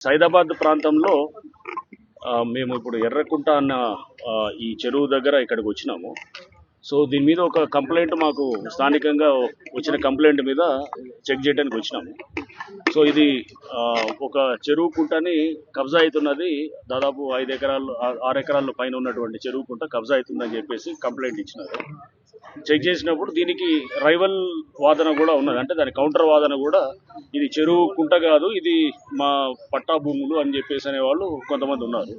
సైదాబాద్ ప్రాంతంలో ఆ, మేము ఇప్పుడు ఎర్రకుంట అన్న ఈ చెరువు దగ్గర ఇక్కడికి వచ్చినాము. సో దీని మీద ఒక కంప్లైంట్ మాకు స్థానికంగా వచ్చిన కంప్లైంట్ మీద చెక్ చేయడానికి వచ్చినాము. సో ఇది ఒక చెరువు కుంటని కబ్జా అవుతున్నది. దాదాపు ఐదు ఎకరాలు ఆరు ఎకరాల పైన ఉన్నటువంటి చెరువు కుంట కబ్జా అవుతుందని చెప్పేసి కంప్లైంట్ ఇచ్చినారు. చెక్ చేసినప్పుడు దీనికి రైవల్ వాదన కూడా ఉన్నది. అంటే దాని కౌంటర్ వాదన కూడా ఇది చెరువు కుంట కాదు ఇది మా పట్టా భూములు అని చెప్పేసి అనేవాళ్ళు కొంతమంది ఉన్నారు.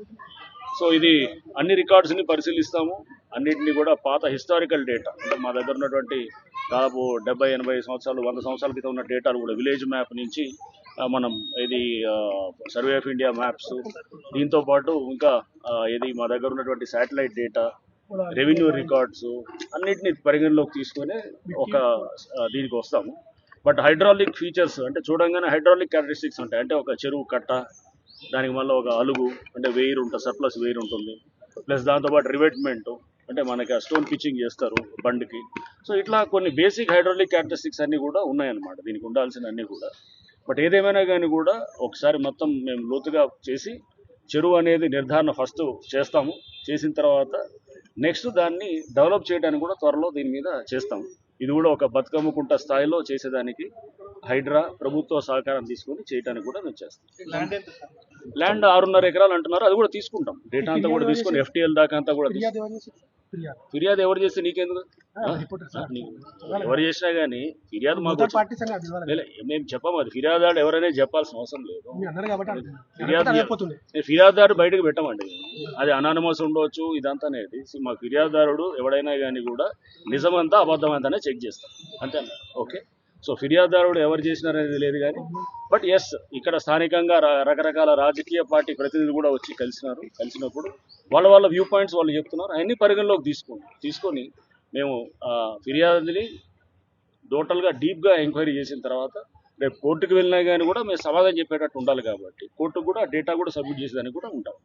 సో ఇది అన్ని రికార్డ్స్ని పరిశీలిస్తాము. అన్నిటిని కూడా పాత హిస్టారికల్ డేటా అంటే మా దగ్గర ఉన్నటువంటి దాదాపు డెబ్బై ఎనభై సంవత్సరాలు వంద సంవత్సరాల క్రితం ఉన్న డేటాలు కూడా విలేజ్ మ్యాప్ నుంచి మనం ఇది సర్వే ఆఫ్ ఇండియా మ్యాప్స్ దీంతో పాటు ఇంకా ఇది మా దగ్గర ఉన్నటువంటి శాటిలైట్ డేటా రెవెన్యూ రికార్డ్స్ అన్నిటిని పరిగణలోకి తీసుకొని ఒక దీనికి వస్తాము. బట్ హైడ్రాలిక్ ఫీచర్స్ అంటే చూడంగానే హైడ్రాలిక్ క్యారెక్టరిస్టిక్స్ ఉంటాయి. అంటే ఒక చెరువు కట్ట దానికి మళ్ళీ ఒక అలుగు అంటే వేయిర్ ఉంటుంది సర్ప్లస్ వేయిర్ ఉంటుంది. ప్లస్ దాంతోపాటు రివెట్మెంట్ అంటే మనకి స్టోన్ పిచ్చింగ్ చేస్తారు బండికి. సో ఇట్లా కొన్ని బేసిక్ హైడ్రాలిక్ క్యారెక్టరిస్టిక్స్ అన్నీ కూడా ఉన్నాయన్నమాట. దీనికి ఉండాల్సిన అన్నీ కూడా. బట్ ఏదేమైనా కానీ కూడా ఒకసారి మొత్తం మేము లోతుగా చేసి చెరువు అనేది నిర్ధారణ ఫస్ట్ చేస్తాము. చేసిన తర్వాత నెక్స్ట్ దాన్ని డెవలప్ చేయడానికి కూడా త్వరలో దీని మీద చేస్తాము. ఇది కూడా ఒక బతుకమ్మ కుంట స్థాయిలో చేసేదానికి హైడ్రా ప్రభుత్వ సహకారం తీసుకొని చేయడానికి కూడా మేము చేస్తాం. ల్యాండ్ ఆరున్నర ఎకరాలు అంటున్నారు అది కూడా తీసుకుంటాం. డేటా అంతా కూడా తీసుకొని ఎఫ్టీఎల్ దాకా అంతా కూడా. ఫిర్యాదు ఎవరు చేస్తే నీకెందుకు? ఎవరు చేసినా కానీ ఫిర్యాదు మాకు మేము చెప్పాము అది. ఫిర్యాదాడు ఎవరైనా చెప్పాల్సిన అవసరం లేదు. ఫిర్యాదుదారు బయటకు పెట్టమండి. అది అనానమస్ ఉండవచ్చు ఇదంతా అనేది. మా ఫిర్యాదుదారుడు ఎవడైనా కానీ కూడా నిజమంతా అబద్ధమంతానే చెక్ చేస్తాం. అంతే ఓకే? సో ఫిర్యాదుదారుడు ఎవరు చేసినారనేది లేదు కానీ బట్ ఎస్ ఇక్కడ స్థానికంగా రకరకాల రాజకీయ పార్టీ ప్రతినిధులు కూడా వచ్చి కలిసినారు కలిసినప్పుడు వాళ్ళ వాళ్ళ వ్యూ పాయింట్స్ వాళ్ళు చెప్తున్నారు. అన్ని పరిగణలోకి తీసుకోండి. తీసుకొని మేము ఫిర్యాదుని టోటల్గా డీప్గా ఎంక్వైరీ చేసిన తర్వాత రేపు కోర్టుకు వెళ్ళినా కానీ కూడా మేము సమాధానం చెప్పేటట్టు ఉండాలి కాబట్టి కోర్టుకు కూడా డేటా కూడా సబ్మిట్ చేసేదానికి కూడా ఉంటాం.